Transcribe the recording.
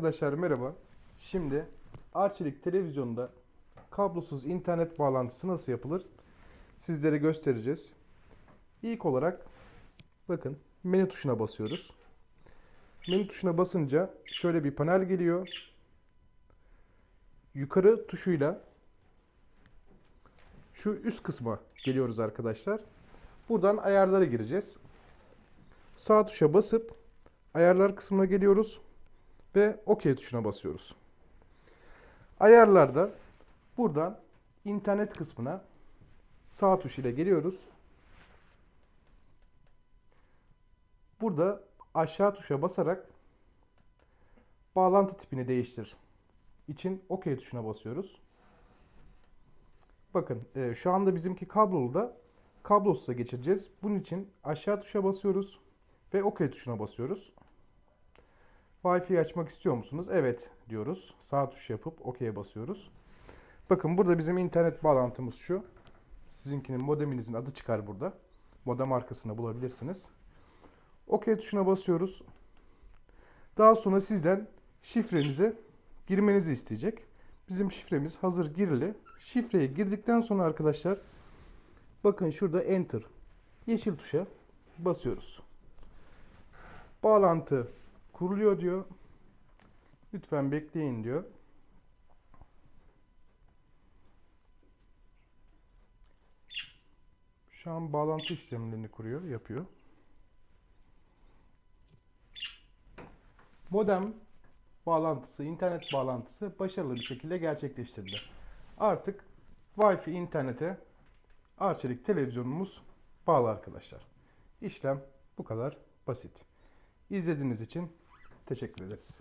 Arkadaşlar merhaba. Şimdi Arçelik televizyonda kablosuz internet bağlantısı nasıl yapılır sizlere göstereceğiz. İlk olarak bakın menü tuşuna basıyoruz. Menü tuşuna basınca şöyle bir panel geliyor. Yukarı tuşuyla şu üst kısma geliyoruz arkadaşlar. Buradan ayarlara gireceğiz. Sağ tuşa basıp ayarlar kısmına geliyoruz ve OK tuşuna basıyoruz. Ayarlarda buradan internet kısmına sağ tuş ile geliyoruz. Burada aşağı tuşa basarak bağlantı tipini değiştir için OK tuşuna basıyoruz. Bakın e, şu anda bizimki kablolu da kablosuz'a geçireceğiz. Bunun için aşağı tuşa basıyoruz ve OK tuşuna basıyoruz. Wi-Fi açmak istiyor musunuz? Evet diyoruz. Sağ tuş yapıp OK'ye basıyoruz. Bakın burada bizim internet bağlantımız şu. Sizinkinin modeminizin adı çıkar burada. Modem arkasında bulabilirsiniz. OK tuşuna basıyoruz. Daha sonra sizden şifrenizi girmenizi isteyecek. Bizim şifremiz hazır girili. Şifreyi girdikten sonra arkadaşlar bakın şurada enter yeşil tuşa basıyoruz. Bağlantı kuruluyor diyor. Lütfen bekleyin diyor. Şu an bağlantı işlemlerini kuruyor, yapıyor. Modem bağlantısı, internet bağlantısı başarılı bir şekilde gerçekleştirildi. Artık Wi-Fi internete Arçelik televizyonumuz bağlı arkadaşlar. İşlem bu kadar basit. İzlediğiniz için teşekkür ederiz.